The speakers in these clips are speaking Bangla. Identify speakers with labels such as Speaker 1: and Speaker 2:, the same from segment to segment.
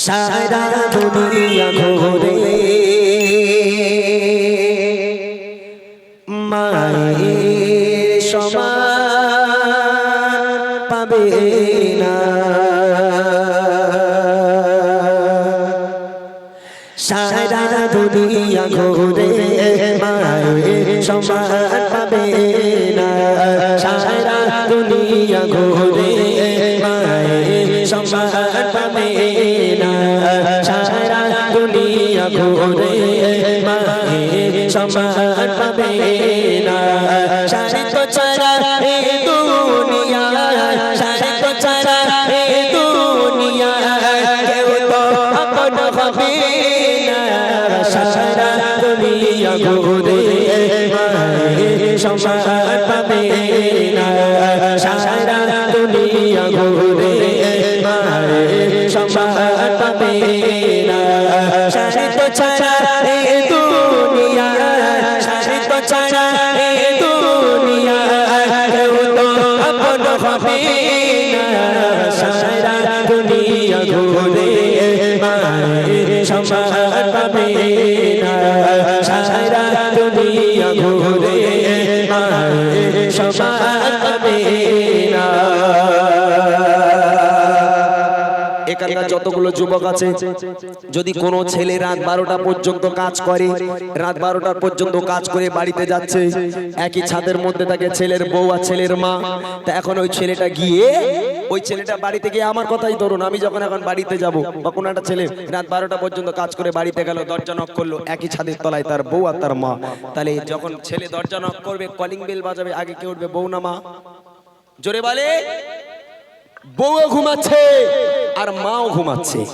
Speaker 1: সারা দুনিয়া ঘোরে। মায়ের সমান পাবে না। সারা দুনিয়া ঘোরে মায়ের সমান সমান সারা দুনিয়া ঘোরে মায়ের সমান পাবে সারি তো ছাড়া এ দুনিয়া, সারি তো ছাড়া এ দুনিয়া, কেউ তো আপন হবে না। সারা দুনিয়া ঘুরে মায়ের সমান Shama.
Speaker 2: এখানকার যতগুলো যুবক আছে, যদি কোনো ছেলে রাত বারোটা পর্যন্ত কাজ করে, রাত বারোটার পর্যন্ত কাজ করে বাড়িতে যাচ্ছে, একই ছাদের মধ্যে থাকে ছেলের বউ আর ছেলের মা, তা এখন ওই ছেলেটা গিয়ে, ওই ছেলেটা বাড়িতে গিয়ে আমার কথাই ধরুন, আমি যখন এখন বাড়িতে যাব, বা কোনো একটা ছেলে রাত বারোটা পর্যন্ত কাজ করে বাড়িতে গেল, দরজা নক করল, একই ছাদের তলায় তার বউ আর তার মা, তাহলে যখন ছেলে দরজা নক করবে কলিং বেল বাজাবে, আগে কে উঠবে, বউ না মা? জোরে বলে বউ ঘুমাচ্ছে। আর মাও ঘুমাচ্ছে।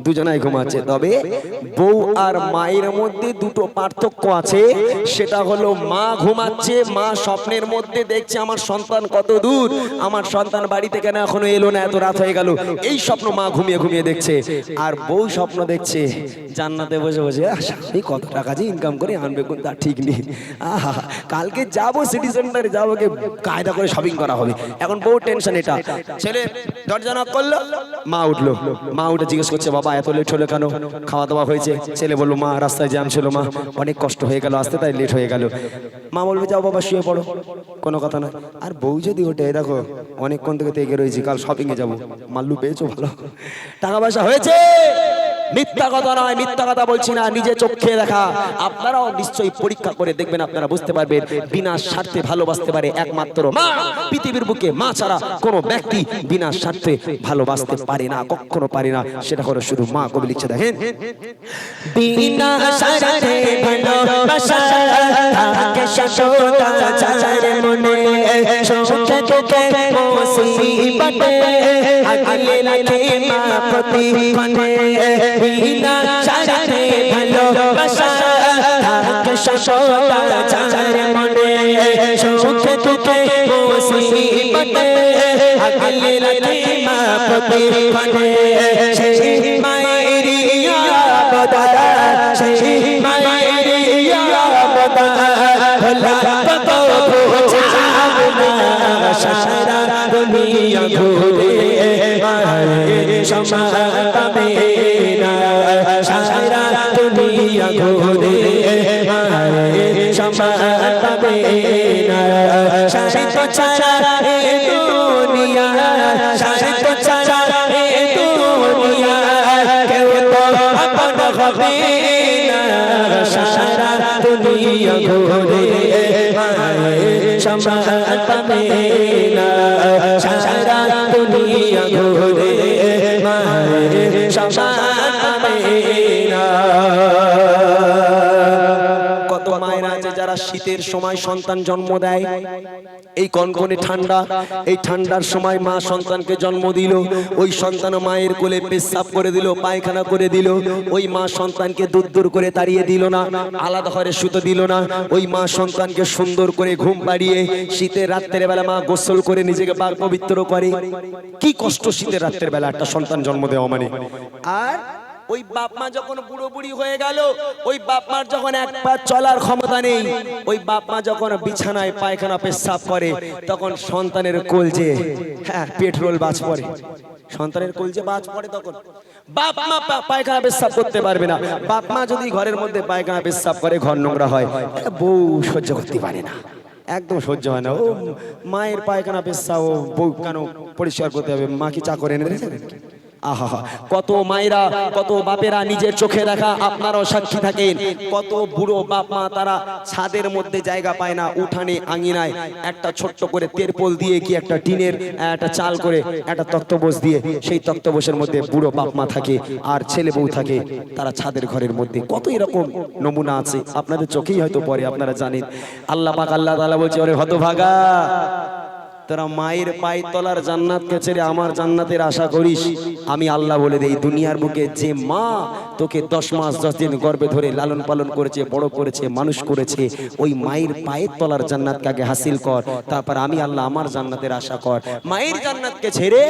Speaker 2: দুজনাই ঘুমাচ্ছে। তবে বউ আর মায়ের মধ্যে দুটো পার্থক্য আছে। সেটা হলো মা ঘুমাচ্ছে মা স্বপ্নের মধ্যে দেখছে আমার সন্তান কত দূর আমার সন্তান বাড়িতে কেন এখনও এলো না এত রাত হয়ে গেল। এই স্বপ্ন মা ঘুমিয়ে ঘুমিয়ে দেখছে। আর বউ স্বপ্ন দেখছে জান্নাতে বসে বসে "আহ, কত টাকা যে ইনকাম করে আনবে কোন তার ঠিক নেই। আহা কালকে যাব সিটি সেন্টারে যাব কায়দা করে শপিং করা হবে। এখন বউ টেনশন এটা। ছেলে দরজা knock করল? মা উঠল। মা উঠে জিজ্ঞেস করছে, বাবা, এত লেট হলো কেন? খাওয়া দাওয়া হয়েছে? ছেলে বলল, মা, রাস্তায় জ্যাম ছিল, মা। অনেক কষ্ট হয়ে গেল, আসতে তাই লেট হয়ে গেল। মা বলবে, যাও বাবা, শুয়ে পড়ো। কোনো কথা না আর বউ যদি ওঠে দেখো, অনেকক্ষণ থেকে তেগে রয়েছি, কাল শপিংয়ে যাব। মাল্লু পেয়েছ ভালো। টাকা পয়সা হয়েছে! মিথ্যা কথা নয়, মিথ্যা কথা বলছি না, নিজে চোখে দেখা। আপনারাও নিশ্চয়ই পরীক্ষা করে দেখবেন, আপনারা বুঝতে পারবেন, বিনা স্বার্থে ভালোবাসতে পারে একমাত্র মা। পৃথিবীর বুকে মা ছাড়া কোনো ব্যক্তি বিনা স্বার্থে ভালোবাসতে পারে না, কখনো পারে না। সেটা হলো শুধু মা কবি লিখছে, দেখেন।
Speaker 1: বিনা সারাতে ভালোবাসা সুখে দুঃখে আগলে রাখে মা প্রতি ক্ষণে বিনা সারাতে ভালোবাসা থাকে সততা চাচার মনে সুখে দুঃখে মুসিবতে আগলে রাখে মা প্রতি ক্ষণে দুনিয়া ঘুরে পাবে না সারা দুনিয়া ঘুরে পাবে না সারি তো ছাড়া এ দুনিয়া সারি তো ছাড়া এ দুনিয়া কেউ তো আপন হবে না সারা দুনিয়া ঘুরে ঘুরে
Speaker 2: যারা শীতের সময় সন্তান জন্ম দেয়, এই কনকনে ঠান্ডা, এই ঠান্ডার সময় মা সন্তানকে জন্ম দিল, ওই সন্তান মায়ের কোলে পেশাব করে দিল, পায়খানা করে দিল, ওই মা সন্তানকে দূর দূর করে তাড়িয়ে দিল না, আলাদা ঘরে সুতো দিল না, ওই মা সন্তানকে সুন্দর করে ঘুম পাড়িয়ে শীতের রাত্রের বেলা মা গোসল করে নিজেকে পাক পবিত্র করে। কি কষ্ট শীতের রাত্রের বেলা একটা সন্তান জন্ম দেওয়া মানে? আর ওই বাপ মা যখন বুড়ো বুড়ি হয়ে গেল, ওই বাপ মার যখন এক পা চলার ক্ষমতা নেই, ওই বাপ মা যখন বিছানায় পায়খানা পেশাব করে, তখন সন্তানের কোলজে হ্যাঁ পেট্রোল বাজ পড়ে। সন্তানের কোলজে বাজ পড়ে তখন। বাপ মা পায়খানা পেশাব করতে পারবে না। বাপ মা যদি ঘরের মধ্যে পায়খানা পেশাব করে, ঘর নোংরা হয় এটা বউ সহ্য করতে পারে না। একদম সহ্য হয় না। ও, মায়ের পায়খানা পেশাব, ও, বউ কেন পরিষ্কার করতে হবে? মা কি চা করে এনে? আহা, কত মায়েরা, কত বাপেরা নিজের চোখে দেখা, আপনারাও সাক্ষী থাকেন কত বুড়ো বাপ মা তারা ছাদের মধ্যে জায়গা পায় না, উঠানে আঙিনায় একটা ছোট্ট করে তেরপোল দিয়ে কি একটা টিনের, একটা চাল করে, একটা তক্তবোস দিয়ে সেই তক্তবোসের মধ্যে বুড়ো বাপ মা থাকে আর ছেলে বউ থাকে। তারা ছাদের ঘরের মধ্যে কত এরকম নমুনা আছে, আপনাদের চোখেই হয়তো পরে আপনারা জানেন। আল্লাহ পাক আল্লাহ তাআলা বলছে, ওরে হতভাগা তোরা মায়ের পায়ের তলার জান্নাতকে ছেড়ে আমার জান্নাতের আশা করিস। আমি আল্লাহ বলে দেই, দুনিয়ার বুকে যে মা তোকে দশ মাস, দশ দিন গর্ভে ধরে লালন পালন করেছে, বড় করেছে, মানুষ করেছে, ওই মায়ের পায়ের তলার জান্নাতকে আগে হাসিল কর, তারপর আমি আল্লাহ আমার জান্নাতের আশা কর। মায়ের জান্নাতকে ছেড়ে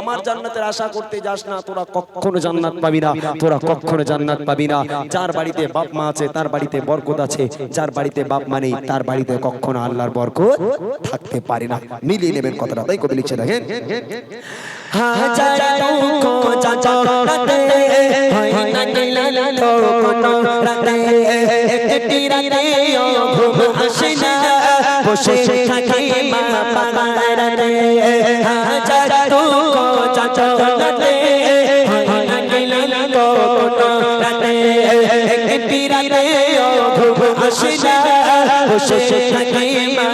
Speaker 2: আমার জান্নাতের আশা করতে যাস না, তোরা কখনো জান্নাত পাবি না, তোরা কখনো জান্নাত পাবি না। যার বাড়িতে বাপ মা আছে, তার বাড়িতে বরকত আছে, যার বাড়িতে বাপ মা নেই, তার বাড়িতে কখনো আল্লাহর বরকত থাকতে পারে না। মিলিয়ে নেবেন কথাটা। তাই কবি লিখছে, দেখেন।
Speaker 1: হাজার বসে থাকি মা হাজার হয় না গেলে তো একটি রাতে ঘুম আসে না, বসে থাকি মা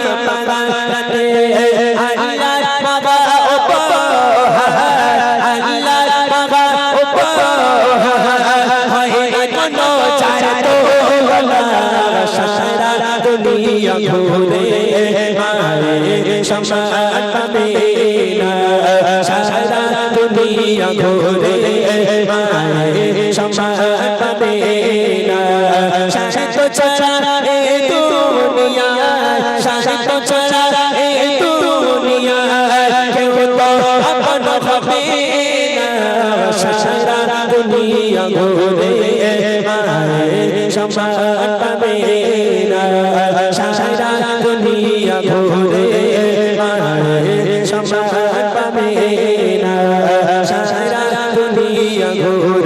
Speaker 1: ঘুরে পাবে না সারা দুনিয়া ঘুরে সম্মান পাবে না সাহিত্য ছাড়া দুনিয়া সাহিত্য ছাড়া এ দুনিয়া কেউ তো আপন হবে সারা দুনিয়া ঘুরে সম্মান পাবে ভোরে সময় পাবে না সারা দুনিয়া ঘোরে